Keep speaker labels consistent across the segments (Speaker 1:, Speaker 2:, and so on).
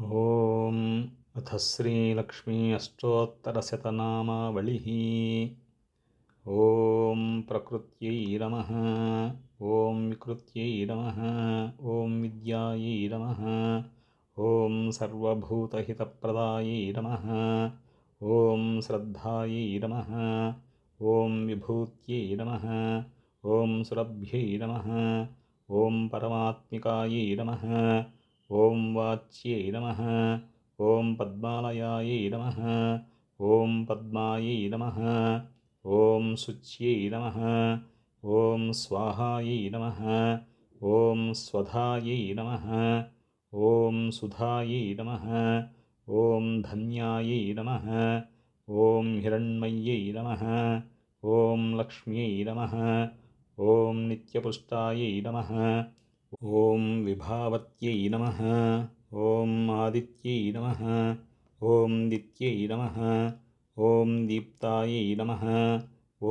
Speaker 1: ॐ अथ श्रीलक्ष्मी अष्टोत्तरशतनामावलिः। ॐ प्रकृत्यै नमः। ॐ विकृत्यै नमः। ॐ विद्यायै नमः। ॐ सर्वभूतहितप्रदायै नमः। ॐ श्रद्धायै नमः। ॐ विभूत्यै नमः। ॐ सुरभ्यै नमः। ॐ परमात्मिकायै नमः ॐ वाच्यै नमः ॐ पद्मालयायै नमः ॐ पद्मायै नमः ॐ शुच्यै नमः ॐ स्वाहायै नमः ॐ स्वधायै नमः ॐ सुधायै नमः ॐ धन्यायै नमः ॐ हिरण्मय्यै नमः ॐ लक्ष्म्यै नमः ॐ नित्यपुष्टायै नमः ॐ विभावत्यै नमः ॐ आदित्यै नमः ॐ दित्यै नमः ॐ दीप्तायै नमः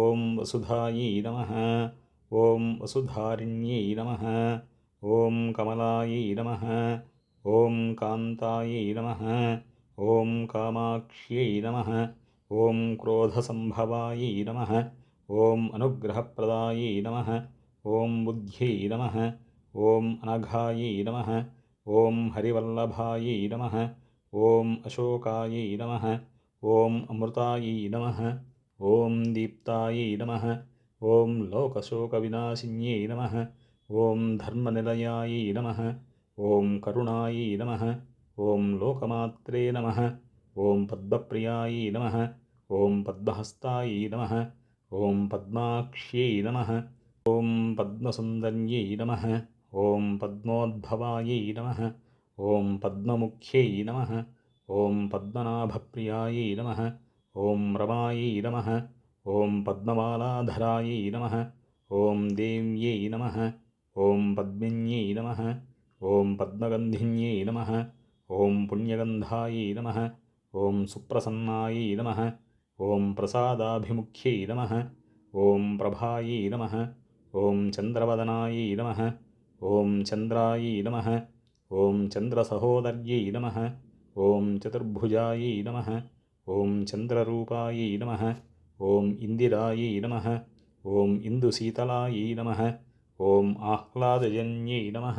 Speaker 1: ॐ वसुधायै नमः ॐ वसुधारिण्यै नमः ॐ कमलायै नमः ॐ कान्तायै नमः ॐ कामाक्ष्यै नमः ॐ क्रोधसम्भवायै नमः ॐ अनुग्रहप्रदायै नमः ॐ बुद्ध्यै नमः ॐ अनघायै नमः ॐ हरिवल्लभायै नमः ॐ अशोकायै नमः ॐ अमृतायै नमः ॐ दीप्तायै नमः ॐ लोकशोकविनाशिन्यै नमः ॐ धर्मनिलयायै नमः ॐ करुणायै नमः ॐ लोकमात्रे नमः ॐ पद्मप्रियायै नमः ॐ पद्महस्तायै नमः ॐ पद्माक्ष्यै नमः ॐ पद्मसुन्दर्यै नमः ॐ पद्मोद्भवायै नमः ॐ पद्ममुख्यै नमः ॐ पद्मनाभप्रियायै नमः ॐ रमायै नमः ॐ पद्ममालाधरायै नमः ॐ देव्यै नमः ॐ पद्मिन्यै नमः ॐ पद्मगन्धिन्यै नमः ॐ पुण्यगन्धायै नमः ॐ सुप्रसन्नायै नमः ॐ प्रसादाभिमुख्यै नमः ॐ प्रभायै नमः ॐ चन्द्रवदनायै नमः ॐ चन्द्रायै नमः ॐ चन्द्रसहोदर्यै नमः ॐ चतुर्भुजायै नमः ॐ चन्द्ररूपायै नमः ॐ इन्दिरायै नमः ॐ इन्दुशीतलायै नमः ॐ आह्लादजन्यै नमः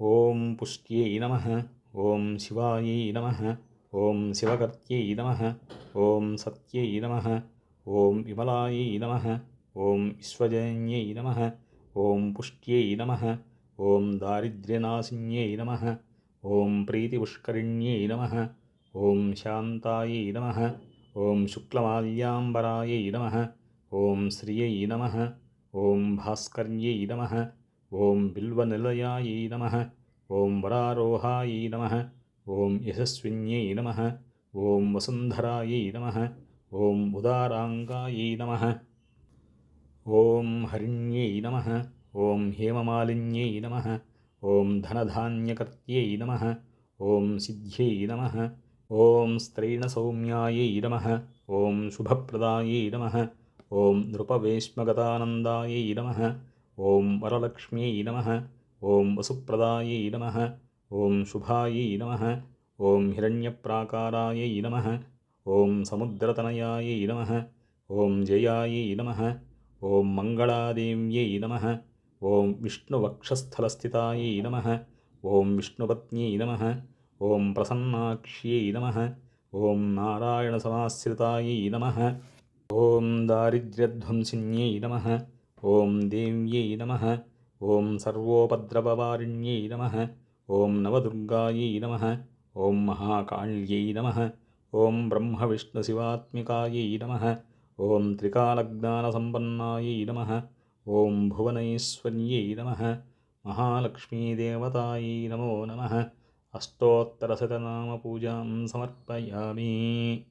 Speaker 1: ॐ पुष्ट्यै नमः ॐ शिवायै नमः ॐ शिवकर्त्यै नमः ॐ सत्यै नमः ॐ विमलायै नमः ॐ विश्वजन्यै नमः ॐ पुष्ट्यै नमः ॐ दारिद्र्यनाशिन्यै नमः ॐ प्रीतिपुष्करिण्यै नमः ॐ शान्तायै नमः ॐ शुक्लमाल्याम्बरायै नमः ॐ श्रियै नमः ॐ भास्कर्यै नमः ॐ बिल्वनिलयायै नमः ॐ वरारोहायै नमः ॐ यशस्विन्यै नमः ॐ वसुन्धरायै नमः ॐ उदाराङ्गायै नमः ॐ हरिण्यै नमः ॐ हेममालिन्यै नमः ॐ धनधान्यकर्त्यै नमः ॐ सिद्ध्यै नमः ॐ स्त्रैणसौम्यायै नमः ॐ शुभप्रदायै नमः ॐ नृपवेश्मगतानन्दायै नमः ॐ वरलक्ष्म्यै नमः ॐ वसुप्रदायै नमः ॐ शुभायै नमः ॐ हिरण्यप्राकारायै नमः ॐ समुद्रतनयायै नमः ॐ जयायै नमः ॐ मङ्गलादेव्यै नमः ॐ विष्णुवक्षस्थलस्थितायै नमः ॐ विष्णुपत्न्यै नमः ॐ प्रसन्नाक्ष्यै नमः ॐ नारायणसमाश्रितायै नमः ॐ दारिद्र्यध्वंसिन्यै नमः ॐ देव्यै नमः ॐ सर्वोपद्रववारिण्यै नमः ॐ नवदुर्गायै नमः ॐ महाकाल्यै नमः ॐ ब्रह्मविष्णुशिवात्मिकायै नमः ॐ त्रिकालज्ञानसम्पन्नायै नमः। ॐ भुवनैश्वर्यै नमः। महालक्ष्मीदेवतायै नमो नमः। अष्टोत्तरशतनामपूजां समर्पयामि